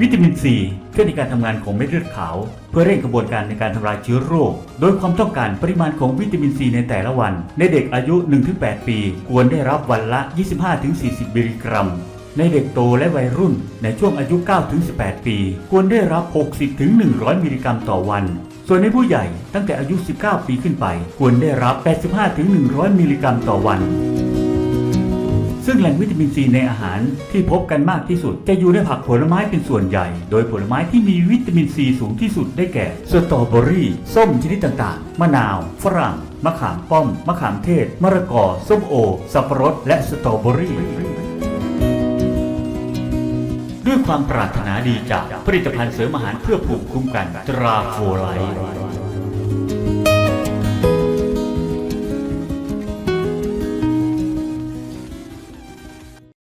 วิตามินซีช่วยในการทำงานของเม็ดเลือดขาว เพื่อเร่งกระบวนการในการทำลายเชื้อโรค โดยความต้องการปริมาณของวิตามินซีในแต่ละวัน ในเด็กอายุ 1-8 ปี ควรได้รับวันละ 25-40 มิลลิกรัม ในเด็กโตและวัยรุ่น ในช่วงอายุ 9-18 ปี ควรได้รับ 60-100 มิลลิกรัมต่อวัน ส่วนในผู้ใหญ่ตั้งแต่อายุ 19 ปีขึ้นไป ควรได้รับ 85-100 มิลลิกรัมต่อวัน ซึ่งแหล่งวิตามินซีในอาหารที่พบกันมากที่สุด จะอยู่ในผักผลไม้เป็นส่วนใหญ่ โดยผลไม้ที่มีวิตามินซีสูงที่สุดได้แก่สตรอเบอรี่ ส้มชนิดต่างๆ มะนาว ฝรั่ง มะขามป้อม มะขามเทศ มะระกอ ส้มโอ สับปะรด และสตรอเบอรี่ ด้วยความปรารถนาดีจากผลิตภัณฑ์เสริมอาหารเพื่อภูมิคุ้มกันตราโฟไลท์